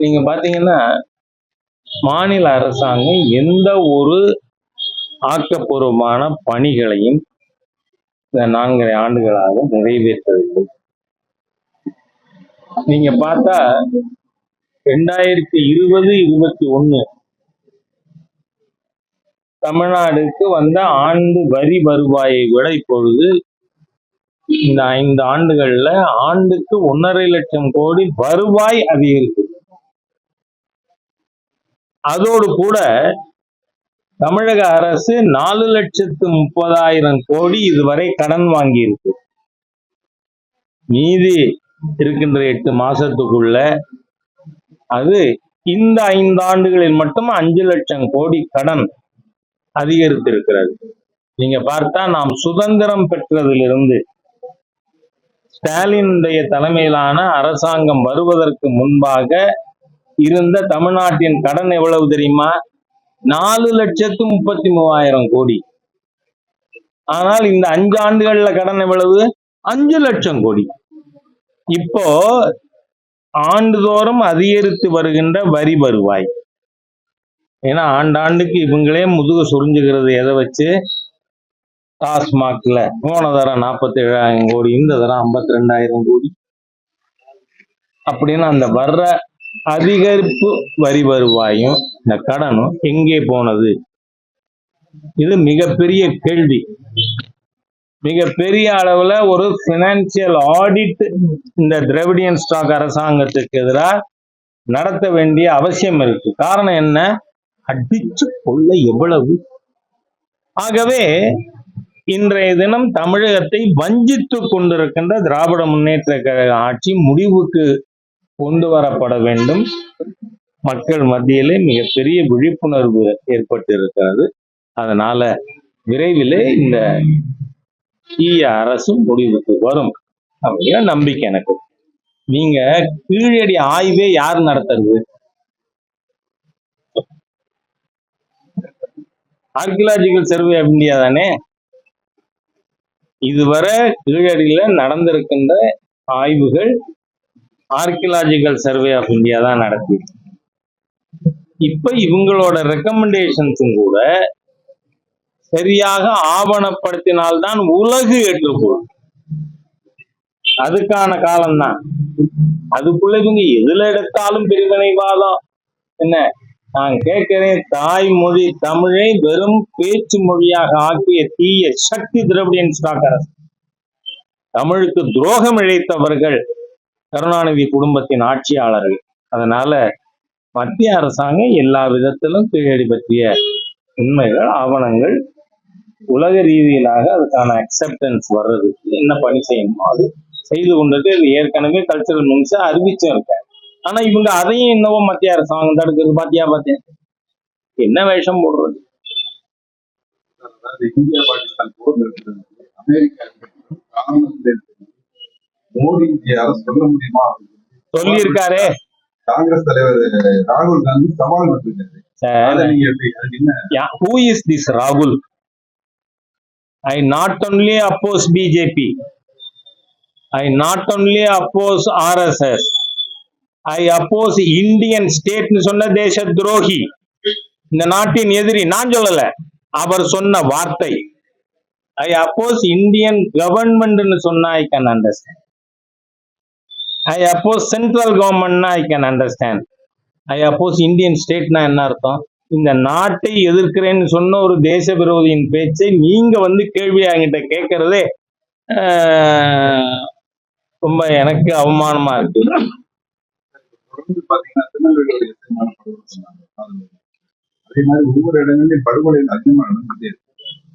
நீங்க பாத்தீங்கன்னா மாநில அரசாங்கம் எந்த ஒரு ஆக்கப்பூர்வமான பணிகளையும் இந்த நான்கரை ஆண்டுகளாக நிறைவேற்றவில்லை. நீங்க பார்த்தா ரெண்டாயிரத்தி இருபது இருபத்தி ஒண்ணு தமிழ்நாடுக்கு வந்த ஆண்டு வரி வருவாயை விட இப்பொழுது இந்த ஐந்து ஆண்டுகள்ல ஆண்டுக்கு ஒன்றரை லட்சம் கோடி வருவாய் அதிகரிக்கும் அதோடு கூட தமிழக அரசு நாலு லட்சத்து முப்பதாயிரம் கோடி இதுவரை கடன் வாங்கியிருக்கு. மீதி இருக்கின்ற எட்டு மாசத்துக்குள்ள அது இந்த ஐந்து ஆண்டுகளில் மட்டும் அஞ்சு லட்சம் கோடி கடன் அதிகரித்திருக்கிறது. நீங்க பார்த்தா நாம் சுதந்திரம் பெற்றதிலிருந்து ஸ்டாலினுடைய தலைமையிலான அரசாங்கம் வருவதற்கு முன்பாக இருந்த தமிழ்நாட்டின் கடன் எவ்வளவு தெரியுமா? நாலு லட்சத்து முப்பத்தி மூவாயிரம் கோடி. ஆனால் இந்த அஞ்சு ஆண்டுகள்ல கடன் எவ்வளவு? அஞ்சு லட்சம் கோடி. இப்போ ஆண்டுதோறும் அதிகரித்து வருகின்ற வரி வருவாய். ஏன்னா ஆண்டாண்டுக்கு இவங்களே முதுக சுரிஞ்சுக்கிறது எதை வச்சு? டாஸ்மாக்ல. போன தரம் நாற்பத்தி ஏழாயிரம் கோடி இந்த தரம் ஐம்பத்தி ரெண்டாயிரம் கோடி. அப்படின்னு அந்த வர்ற அதிகரிப்பு வரி வருவாயும் இந்த கடனும் எங்கே போனது? இது மிகப்பெரிய கேள்வி. மிகப்பெரிய அளவுல ஒரு பினான்சியல் ஆடிட் இந்த திரவிடியன் ஸ்டாக் அரசாங்கத்துக்கு எதிராக நடத்த வேண்டிய அவசியம் இருக்கு. காரணம் என்ன? அடிச்சு கொள்ள எவ்வளவு? ஆகவே இன்றைய தினம் தமிழகத்தை வஞ்சித்து கொண்டிருக்கின்ற திராவிட முன்னேற்ற கழக ஆட்சி முடிவுக்கு கொண்டு வரப்பட வேண்டும். மக்கள் மத்தியிலே மிகப்பெரிய விழிப்புணர்வு ஏற்பட்டு இருக்கிறது அதனால விரைவிலே இந்த தீய அரசு முடிவுக்கு வரும் அப்படிங்கிற நம்பிக்கை எனக்கு. நீங்க கீழடி ஆய்வே யார் நடத்துறது? ஆர்கியலாஜிக்கல் சர்வே ஆஃப் இந்தியா தானே? இதுவரை கீழடியில நடந்திருக்கின்ற ஆய்வுகள் ஆர்கியலாஜிக்கல் சர்வே ஆஃப் இந்தியா தான் நடத்தி இப்ப இவங்களோட ரெக்கமெண்டேஷன்ஸும் கூட சரியாக ஆவணப்படுத்தினால்தான் உலகு ஏற்றுக்கொள்ளும். அதுக்கான காலம்தான். அதுக்குள்ள இவங்க எதுல எடுத்தாலும் பிரிவினைவாதம். என்ன? நான் கேட்கிறேன் தாய்மொழி தமிழை வெறும் பேச்சு மொழியாக ஆக்கிய தீய சக்தி திரவிடியன் ஸ்டாக் அரசு. தமிழுக்கு துரோகம் இழைத்தவர்கள் கருணாநிதி குடும்பத்தின் ஆட்சியாளர்கள். அதனால மத்திய அரசாங்கம் எல்லா விதத்திலும் கீழடி பற்றிய உண்மைகள் ஆவணங்கள் உலக ரீதியிலாக அதுக்கான அக்செப்டன்ஸ் வர்றதுக்கு என்ன பணி செய்யணுமோ அது செய்து கொண்டது இது ஏற்கனவே கல்ச்சரல் மினிஸ்டர் அறிவிச்சும் இருக்காங்க ஆனா இவங்க அதையும் என்னவோ மத்திய அரசாங்கம் தடுக்கிறது பாத்தியா பாத்தியா? என்ன வேஷம் போடுறது? இந்தியா பாகிஸ்தான் போர் அமெரிக்கா மோடி சொல்ல முடியுமா? சொல்லி இருக்காரே காங்கிரஸ் தலைவர் ராகுல் காந்தி சவால் விட்டுருக்காரு. இஸ் திஸ் ராகுல்? I not only oppose BJP I not only oppose RSS I oppose Indian ஸ்டேட்னு சொன்ன தேச துரோகி. இந்த நாட்டின் எதிரி நான் சொல்லல அவர் சொன்ன வார்த்தை. ஐ அப்போஸ் இந்தியன் கவர்மெண்ட்னு சொன்னா I can understand I oppose central கவர்மெண்ட்னா I can understand I oppose Indian ஸ்டேட்னா என்ன அர்த்தம் இந்த நாட்டை எதிர்க்கிறேன்னு சொன்ன ஒரு தேச விரோதியின் பேச்சை நீங்க வந்து கேள்வி என்கிட்ட கேட்கறதே ரொம்ப எனக்கு அவமானமா இருக்கு. அது- மாதிரி ஒவ்வொரு இடங்களிலும் படுகொலைகள் அதிகமா நடந்துட்டே இருக்கு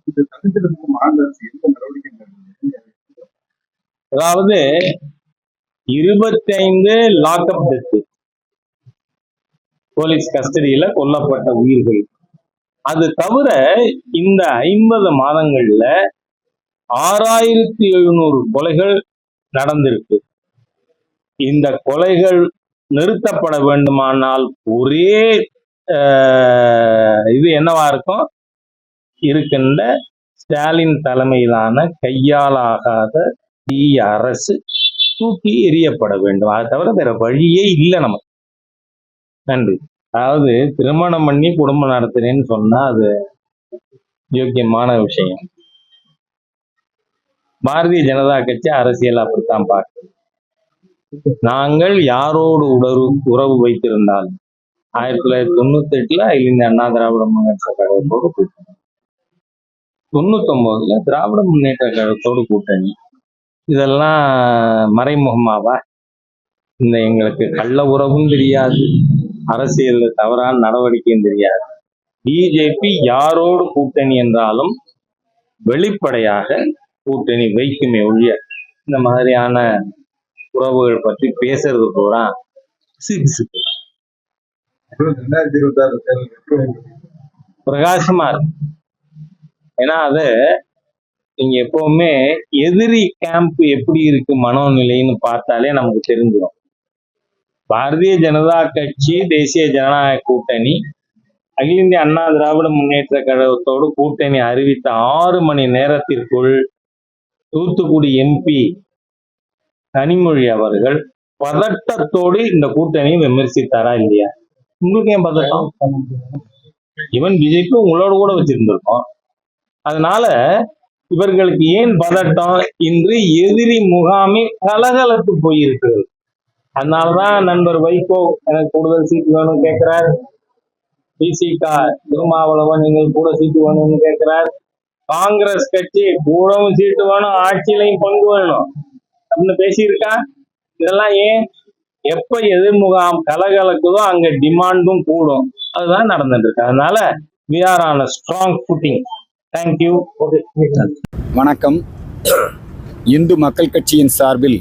இதை தடுக்கிறதுக்கு மாநில அரசு எந்த நடவடிக்கை? அதாவது இருபத்தைந்து லாக்அப் டெத்து போலீஸ் கஸ்டடியில கொல்லப்பட்ட உயிர்கள். அது தவிர இந்த ஐம்பது மாதங்கள்ல ஆறாயிரத்தி எழுநூறு கொலைகள் நடந்திருக்கு. இந்த கொலைகள் நிறுத்தப்பட வேண்டுமானால் ஒரே ஆஹ், இது என்னவா இருக்கும்? இருக்கின்ற ஸ்டாலின் தலைமையிலான கையாலாகாத தீய அரசு தூக்கி எறியப்பட வேண்டும். அதை தவிர வேற வழியே இல்லை நமக்கு. நன்றி. அதாவது திருமணம் பண்ணி குடும்பம் நடத்துறேன்னு சொன்னா அது யோக்கியமான விஷயம். பாரதிய ஜனதா கட்சி அரசியல் அப்படித்தான் பார்க்குது. நாங்கள் யாரோடு உடறு உறவு வைத்திருந்தால்? ஆயிரத்தி தொள்ளாயிரத்தி தொண்ணூத்தி எட்டுல அகில இந்திய அண்ணா திராவிட முன்னேற்ற கழகத்தோடு கூட்டணி. தொண்ணூத்தி ஒன்பதுல திராவிட முன்னேற்ற கழகத்தோடு கூட்டணி. இதெல்லாம் மறைமுகமாவா? இந்த எங்களுக்கு கள்ள உறவும் தெரியாது. அரசியல் தவறான நடவடிக்கையும் தெரியாது. பிஜேபி யாரோடு கூட்டணி என்றாலும் வெளிப்படையாக கூட்டணி வைக்குமே ஒழிய இந்த மாதிரியான உறவுகள் பற்றி பேசுறது பூரா சிக்கு சிக்கு பிரகாசமா இருக்கு. ஏன்னா அத நீங்க எப்பவுமே எதிரி கேம்ப் எப்படி இருக்கு மனோநிலைன்னு பார்த்தாலே நமக்கு தெரிஞ்சிடும் பாரதிய ஜனதா கட்சி தேசிய ஜனநாயக கூட்டணி அகில இந்திய அண்ணா திராவிட முன்னேற்ற கழகத்தோடு கூட்டணி அறிவித்த ஆறு மணி நேரத்திற்குள் தூத்துக்குடி எம்பி கனிமொழி அவர்கள் பதட்டத்தோடு இந்த கூட்டணியை விமர்சித்தாரா இல்லையா? உங்களுக்கு ஏன் பதட்டம்? ஈவன் பிஜேபி உங்களோட கூட வச்சிருந்திருக்கோம் அதனால இவர்களுக்கு ஏன் பதட்டம் இன்று எதிரி முகாமே கலகலத்து போயிருக்கிறது. அதனாலதான் நண்பர் வைகோ எனக்கு கூடுதல் சீட்டு வேணும்னு கேட்கிறார். பிசிகா திருமாவளவன் எங்களுக்கு கூட சீட்டு வேணும்னு கேட்கிறார். காங்கிரஸ் கட்சி கூடவும் சீட்டு வேணும் ஆட்சியிலையும் பங்கு வேணும். அப்படின்னு பேசியிருக்கா? இதெல்லாம் ஏன்? எப்ப எதிர்முகாம் கலகலக்குதோ அங்க டிமாண்டும் கூடும். அதுதான் நடந்துட்டு இருக்கு. அதனால we are on strong footing thank you வணக்கம். இந்து மக்கள் கட்சியின் சார்பில்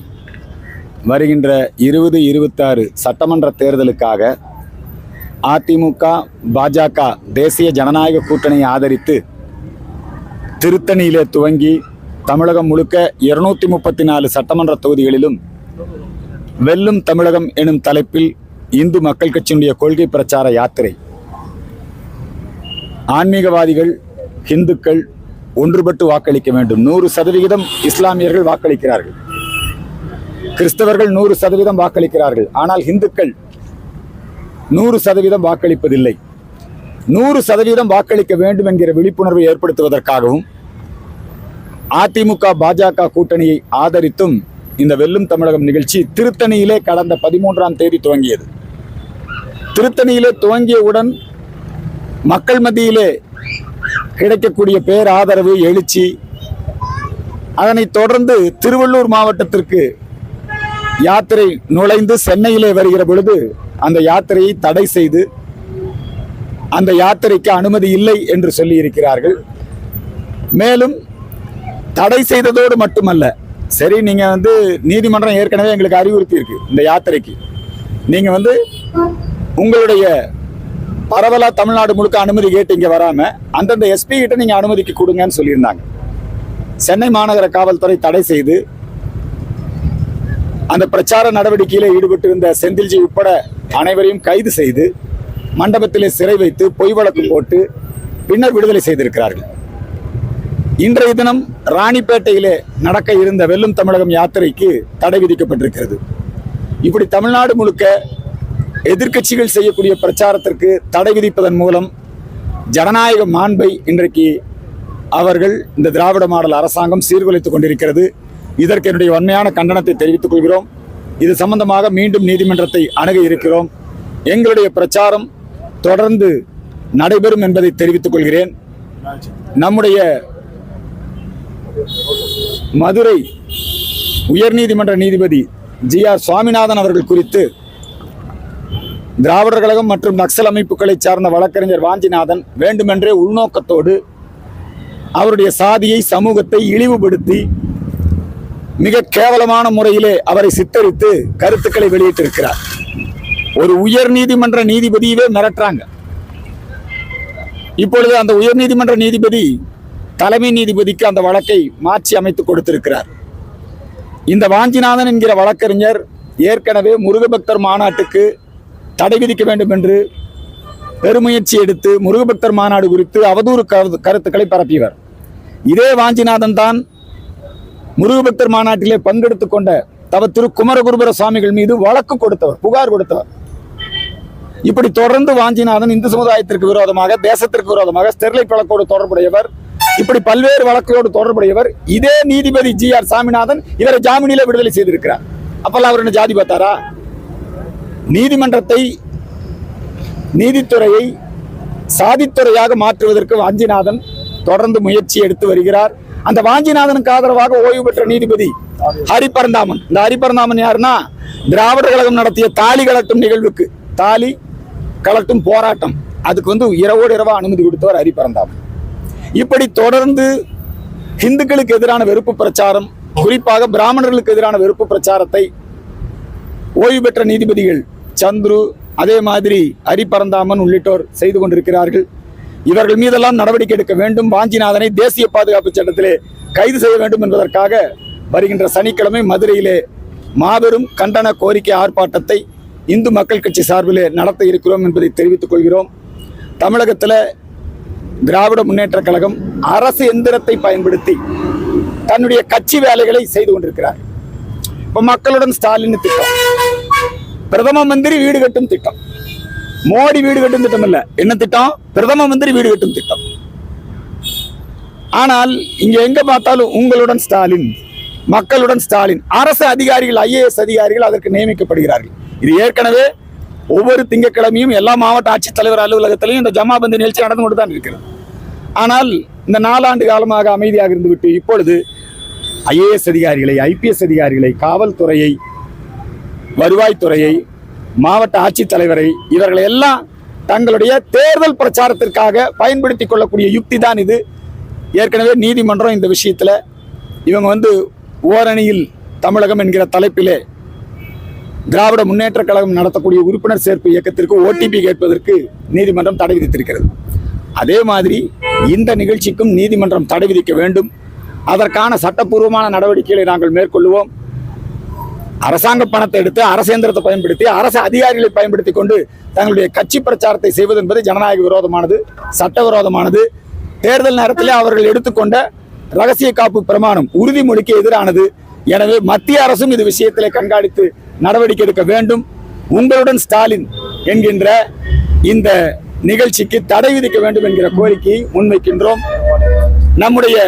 வருகின்ற இருபது இருபத்தாறு சட்டமன்ற தேர்தலுக்காக அதிமுக பாஜக தேசிய ஜனநாயக கூட்டணியை ஆதரித்து திருத்தணியிலே துவங்கி தமிழகம் முழுக்க இருநூத்தி முப்பத்தி நாலு சட்டமன்ற தொகுதிகளிலும் வெல்லும் தமிழகம் எனும் தலைப்பில் இந்து மக்கள் கட்சியினுடைய கொள்கை பிரச்சார யாத்திரை. ஆன்மீகவாதிகள் இந்துக்கள் ஒன்றுபட்டு வாக்களிக்க வேண்டும். நூறு சதவிகிதம் இஸ்லாமியர்கள் வாக்களிக்கிறார்கள். கிறிஸ்தவர்கள் நூறு சதவீதம் வாக்களிக்கிறார்கள். ஆனால் இந்துக்கள் நூறு சதவீதம் வாக்களிப்பதில்லை. நூறு சதவீதம் வாக்களிக்க வேண்டும் என்கிற விழிப்புணர்வை ஏற்படுத்துவதற்காகவும் அதிமுக பாஜக கூட்டணியை ஆதரித்தும் இந்த வெல்லும் தமிழகம் நிகழ்ச்சி திருத்தணியிலே கடந்த பதிமூன்றாம் தேதி துவங்கியது. திருத்தணியிலே துவங்கியவுடன் மக்கள் மத்தியிலே கிடைக்கக்கூடிய பேராதரவு எழுச்சி அதனைத் தொடர்ந்து திருவள்ளூர் மாவட்டத்திற்கு யாத்திரை நுழைந்து சென்னையிலே வருகிற பொழுது அந்த யாத்திரையை தடை செய்து அந்த யாத்திரைக்கு அனுமதி இல்லை என்று சொல்லி இருக்கிறார்கள் மேலும் தடை செய்ததோடு மட்டுமல்ல சரி நீங்கள் வந்து நீதிமன்றம் ஏற்கனவே எங்களுக்கு அறிவுறுத்தி இருக்கு இந்த யாத்திரைக்கு. நீங்கள் வந்து உங்களுடைய பரவலா தமிழ்நாடு முழுக்க அனுமதி கேட்டு இங்க வராம அந்தந்த எஸ்பி கிட்ட நீங்க அனுமதிக்கு கொடுங்கன்னு சொல்லியிருந்தாங்க. சென்னை மாநகர காவல்துறை தடை செய்து அந்த பிரச்சார நடவடிக்கையில ஈடுபட்டிருந்த செந்தில்ஜி உட்பட அனைவரையும் கைது செய்து மண்டபத்திலே சிறை வைத்து பொய் வழக்கு போட்டு பின்னர் விடுதலை செய்திருக்கிறார்கள். இன்றைய தினம் ராணிப்பேட்டையிலே நடக்க இருந்த வெல்லும் தமிழகம் யாத்திரைக்கு தடை விதிக்கப்பட்டிருக்கிறது. இப்படி தமிழ்நாடு முழுக்க எதிர்க்கட்சிகள் செய்யக்கூடிய பிரச்சாரத்திற்கு தடை விதிப்பதன் மூலம் ஜனநாயக மாண்பை இன்றைக்கு அவர்கள் இந்த திராவிட மாடல் அரசாங்கம் சீர்குலைத்துக் கொண்டிருக்கிறது. இதற்கு என்னுடைய வன்மையான கண்டனத்தை தெரிவித்துக் கொள்கிறோம். இது சம்பந்தமாக மீண்டும் நீதிமன்றத்தை அணுக இருக்கிறோம். எங்களுடைய பிரச்சாரம் தொடர்ந்து நடைபெறும் என்பதை தெரிவித்துக் கொள்கிறேன். நம்முடைய மதுரை உயர்நீதிமன்ற நீதிபதி ஜி ஆர் சுவாமிநாதன் அவர்கள் குறித்து திராவிடர் கழகம் மற்றும் நக்சல் அமைப்புகளை சார்ந்த வழக்கறிஞர் வாஞ்சிநாதன் வேண்டுமென்றே உள்நோக்கத்தோடு அவருடைய சாதியை சமூகத்தை இழிவுபடுத்தி மிக கேவலமான முறையிலே அவரை சித்தரித்து கருத்துக்களை வெளியிட்டிருக்கிறார். ஒரு உயர் நீதிமன்ற நீதிபதியவே மிரட்டுறாங்க. இப்பொழுது அந்த உயர் நீதிமன்ற நீதிபதி தலைமை நீதிபதிக்கு அந்த வழக்கை மாற்றி அமைத்து கொடுத்திருக்கிறார். இந்த வாஞ்சிநாதன் என்கிற வழக்கறிஞர் ஏற்கனவே முருகபக்தர் மாநாட்டுக்கு தடை விதிக்க வேண்டும் என்று பெருமுயற்சி எடுத்து முருகபக்தர் மாநாடு குறித்து அவதூறு கரு- கருத்துக்களை பரப்பியவர். இதே வாஞ்சிநாதன் தான் முருகபக்தர் மாநாட்டிலே பங்கெடுத்துக் கொண்ட தவ திரு குமரகுருபர சுவாமிகள் மீது வழக்கு கொடுத்தவர் புகார் கொடுத்தவர். இப்படி தொடர்ந்து வாஞ்சிநாதன் இந்து சமுதாயத்திற்கு விரோதமாக தேசத்திற்கு விரோதமாக ஸ்டெர்லைட் வழக்கோடு தொடர்புடையவர் இப்படி பல்வேறு வழக்குகளோடு தொடர்புடையவர் இதே நீதிபதி ஜி ஆர் சாமிநாதன் இவரை ஜாமீனில விடுதலை செய்திருக்கிறார். அப்பெல்லாம் அவர் என்ன ஜாதி பார்த்தாரா? நீதிமன்றத்தை நீதித்துறையை சாதித்துறையாக மாற்றுவதற்கு வாஞ்சிநாதன் தொடர்ந்து முயற்சி எடுத்து வருகிறார். அந்த வாஞ்சிநாதனுக்கு ஆதரவாக ஓய்வு பெற்ற நீதிபதி ஹரிபரந்தாமன். இந்த ஹரிபரந்தாமன் யாருன்னா திராவிட கழகம் நடத்திய தாலி கலட்டும் நிகழ்வுக்கு தாலி கலட்டும் போராட்டம். அதுக்கு வந்து இரவோடு இரவா அனுமதி கொடுத்தவர் ஹரிபரந்தாமன். இப்படி தொடர்ந்து இந்துக்களுக்கு எதிரான வெறுப்பு பிரச்சாரம் குறிப்பாக பிராமணர்களுக்கு எதிரான வெறுப்பு பிரச்சாரத்தை ஓய்வு பெற்ற நீதிபதிகள் சந்துரு அதே மாதிரி ஹரிபரந்தாமன் உள்ளிட்டோர் செய்து கொண்டிருக்கிறார்கள். இவர்கள் மீதெல்லாம் நடவடிக்கை எடுக்க வேண்டும். வாஞ்சிநாதனை தேசிய பாதுகாப்பு சட்டத்திலே கைது செய்ய வேண்டும் என்பதற்காக வருகின்ற சனிக்கிழமை மதுரையிலே மாபெரும் கண்டன கோரிக்கை ஆர்ப்பாட்டத்தை இந்து மக்கள் கட்சி சார்பிலே நடத்த இருக்கிறோம் என்பதை தெரிவித்துக் கொள்கிறோம். தமிழகத்தில் திராவிட முன்னேற்றக் கழகம் அரசு எந்திரத்தை பயன்படுத்தி தன்னுடைய கட்சி வேலைகளை செய்து கொண்டிருக்கிறார். இப்போ மக்களுடன் ஸ்டாலின் திட்டம். பிரதம மந்திரி வீடு கட்டும் திட்டம். மோடி வீடு கட்டும் திட்டம் இல்ல என்ன திட்டம்? பிரதம மந்திரி வீடு கட்டும் திட்டம். ஆனால் இங்க எங்க பார்த்தாலும் உங்களுடன் ஸ்டாலின் மக்களுடன் ஸ்டாலின் அரசு அதிகாரிகள் ஐஏஎஸ் அதிகாரிகள் அதற்கு நியமிக்கப்படுகிறார்கள். இது ஏற்கனவே ஒவ்வொரு திங்கட்கிழமையும் எல்லா மாவட்ட ஆட்சித்தலைவர் அலுவலகத்திலையும் இந்த ஜமாபந்தி நிகழ்ச்சி நடந்து கொண்டு தான் இருக்கிறது. ஆனால் இந்த நாலாண்டு காலமாக அமைதியாக இருந்துவிட்டு இப்பொழுது ஐஏஎஸ் அதிகாரிகளை ஐபிஎஸ் அதிகாரிகளை காவல்துறையை வருவாய்த்துறையை மாவட்ட ஆட்சித்தலைவரை இவர்களை எல்லாம் தங்களுடைய தேர்தல் பிரச்சாரத்திற்காக பயன்படுத்தி கொள்ளக்கூடிய யுக்தி தான் இது. ஏற்கனவே நீதிமன்றம் இந்த விஷயத்தில் இவங்க வந்து ஓரணியில் தமிழகம் என்கிற தலைப்பிலே திராவிட முன்னேற்ற கழகம் நடத்தக்கூடிய உறுப்பினர் சேர்ப்பு இயக்கத்திற்கு ஓடிபி கேட்பதற்கு நீதிமன்றம் தடை விதித்திருக்கிறது. அதே மாதிரி இந்த நிகழ்ச்சிக்கும் நீதிமன்றம் தடை விதிக்க வேண்டும். அதற்கான சட்டப்பூர்வமான நடவடிக்கைகளை நாங்கள் மேற்கொள்வோம் அரசாங்க பணத்தை எடுத்து அரசேந்திரத்தை பயன்படுத்தி அரசு அதிகாரிகளை பயன்படுத்தி கொண்டு தங்களுடைய கட்சி பிரச்சாரத்தை செய்வது என்பது ஜனநாயக விரோதமானது சட்டவிரோதமானது தேர்தல் நேரத்தில் அவர்கள் எடுத்துக்கொண்ட ரகசிய காப்பு பிரமாணம் உறுதிமொழிக்கு எதிரானது. எனவே மத்திய அரசும் இது விஷயத்திலே கண்காணித்து நடவடிக்கை எடுக்க வேண்டும். உங்களுடன் ஸ்டாலின் என்கின்ற இந்த நிகழ்ச்சிக்கு தடை விதிக்க வேண்டும் என்கிற கோரிக்கையை முன்வைக்கின்றோம். நம்முடைய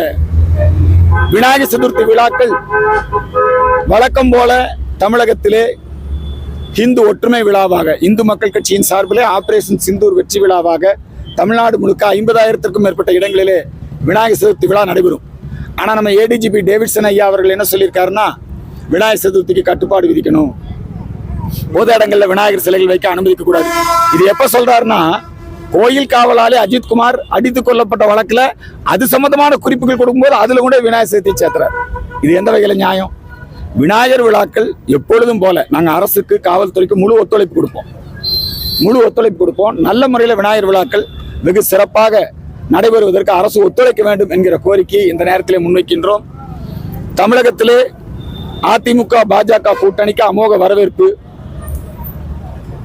விநாயகர் சதுர்த்தி விழாக்கள் வழக்கம் போல தமிழகத்திலே இந்து ஒற்றுமை விழாவாக இந்து மக்கள் கட்சியின் சார்பிலே ஆபரேஷன் சிந்தூர் வெற்றி விழாவாக தமிழ்நாடு முழுக்க ஐம்பதாயிரத்திற்கும் மேற்பட்ட இடங்களிலே விநாயகர் சதுர்த்தி விழா நடைபெறும். ஆனால் நம்ம ஏடிஜிபி டேவிட்சன் ஐயா அவர்கள் என்ன சொல்லியிருக்காருன்னா விநாயகர் சதுர்த்திக்கு கட்டுப்பாடு விதிக்கணும். பொது இடங்களில் விநாயகர் சிலைகள் வைக்க அனுமதிக்க கூடாது இது எப்போ சொல்றாருன்னா கோயில் காவலாளி அஜித்குமார் அடித்து கொல்லப்பட்ட வழக்கில் அது சம்பந்தமான குறிப்புகள் கொடுக்கும்போது அதில் கூட விநாயகர் சதுர்த்தி சேர்த்துறாரு. இது எந்த வகையில் நியாயம்? விநாயகர் விழாக்கள் எப்பொழுதும் போல நாங்கள் அரசுக்கு காவல்துறைக்கு முழு ஒத்துழைப்பு கொடுப்போம். முழு ஒத்துழைப்பு கொடுப்போம். நல்ல முறையில் விநாயகர் விழாக்கள் வெகு சிறப்பாக நடைபெறுவதற்கு அரசு ஒத்துழைக்க வேண்டும் என்கிற கோரிக்கையை இந்த நேரத்திலே முன்வைக்கின்றோம். தமிழகத்திலே அதிமுக பாஜக கூட்டணிக்கு அமோக வரவேற்பு.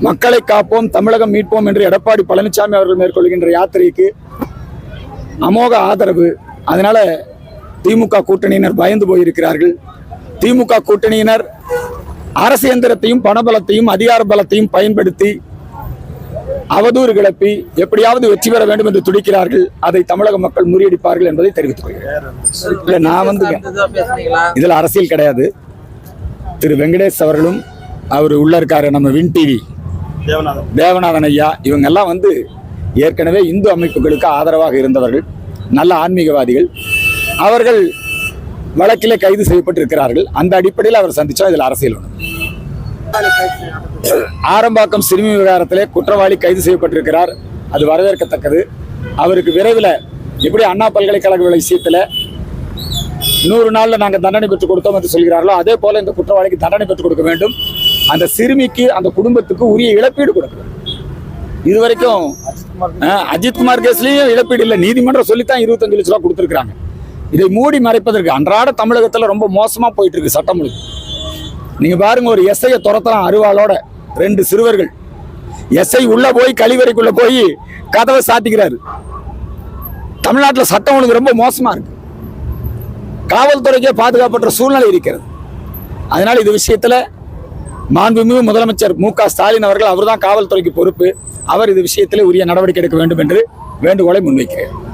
மக்களை காப்போம் தமிழகம் மீட்போம் என்று எடப்பாடி பழனிசாமி அவர்கள் மேற்கொள்கின்ற யாத்திரைக்கு அமோக ஆதரவு. அதனால திமுக கூட்டணியினர் பயந்து போயிருக்கிறார்கள். திமுக கூட்டணியினர் அரசு எந்திரத்தையும் பணபலத்தையும் அதிகார பலத்தையும் பயன்படுத்தி அவதூறு கிளப்பி எப்படியாவது வெற்றி பெற வேண்டும் என்று துடிக்கிறார்கள். அதை தமிழக மக்கள் முறியடிப்பார்கள் என்பதை தெரிவித்துக் கொள்கிறேன். இல்ல நான் வந்து இதுல அரசியல் கிடையாது. திரு வெங்கடேஷ் அவர்களும் அவர் உள்ள இருக்காரு நம்ம வின் டிவி தேவநாதன். ஐயா இவங்க எல்லாம் வந்து ஏற்கனவே இந்து அமைப்புகளுக்கு ஆதரவாக இருந்தவர்கள் நல்ல ஆன்மீகவாதிகள். அவர்கள் வழக்கிலே கைது செய்யப்பட்டிருக்கிறார்கள். அந்த அடிப்படையில் அவர் சந்திச்சோம் இதில் அரசியல் ஒன்று ஆரம்பாக்கம் சிறுமி விவகாரத்திலே குற்றவாளி கைது செய்யப்பட்டிருக்கிறார். அது வரவேற்கத்தக்கது. அவருக்கு விரைவில் எப்படி அண்ணா பல்கலைக்கழக விஷயத்தில் நூறு நாளில் நாங்கள் தண்டனை பெற்றுக் கொடுத்தோம் என்று சொல்கிறார்களோ அதே போல இந்த குற்றவாளிக்கு தண்டனை பெற்றுக் கொடுக்க வேண்டும். அந்த சிறுமிக்கு அந்த குடும்பத்துக்கு உரிய இழப்பீடு கொடுக்கணும். இதுவரைக்கும் வரைக்கும் அஜித்குமார் கேஸ்லயும் இழப்பீடு இல்லை. நீதிமன்றம் சொல்லித்தான் இருபத்தஞ்சு லட்ச ரூபா கொடுத்துருக்காங்க இதை மூடி மறைப்பதற்கு அன்றாட தமிழகத்தில் ரொம்ப மோசமாக போயிட்டு இருக்கு சட்டம் நீங்கள் நீங்க பாருங்க ஒரு எஸ்ஐயை துரத்தலாம் அருவாளோட ரெண்டு சிறுவர்கள். எஸ்ஐ உள்ளே போய் கழிவறைக்குள்ளே போய் கதவை சாத்திக்கிறாரு. தமிழ்நாட்டில் சட்டம் ஒழுங்கு ரொம்ப மோசமாக இருக்கு. காவல்துறைக்கே பாதுகாப்பற்ற சூழ்நிலை இருக்கிறது. அதனால் இது விஷயத்தில் மாண்புமிகு முதலமைச்சர் மு க ஸ்டாலின் அவர்கள் அவர்தான் காவல்துறைக்கு பொறுப்பு. அவர் இது விஷயத்தில் உரிய நடவடிக்கை எடுக்க வேண்டும் என்று வேண்டுகோளை முன்வைக்கிறேன்.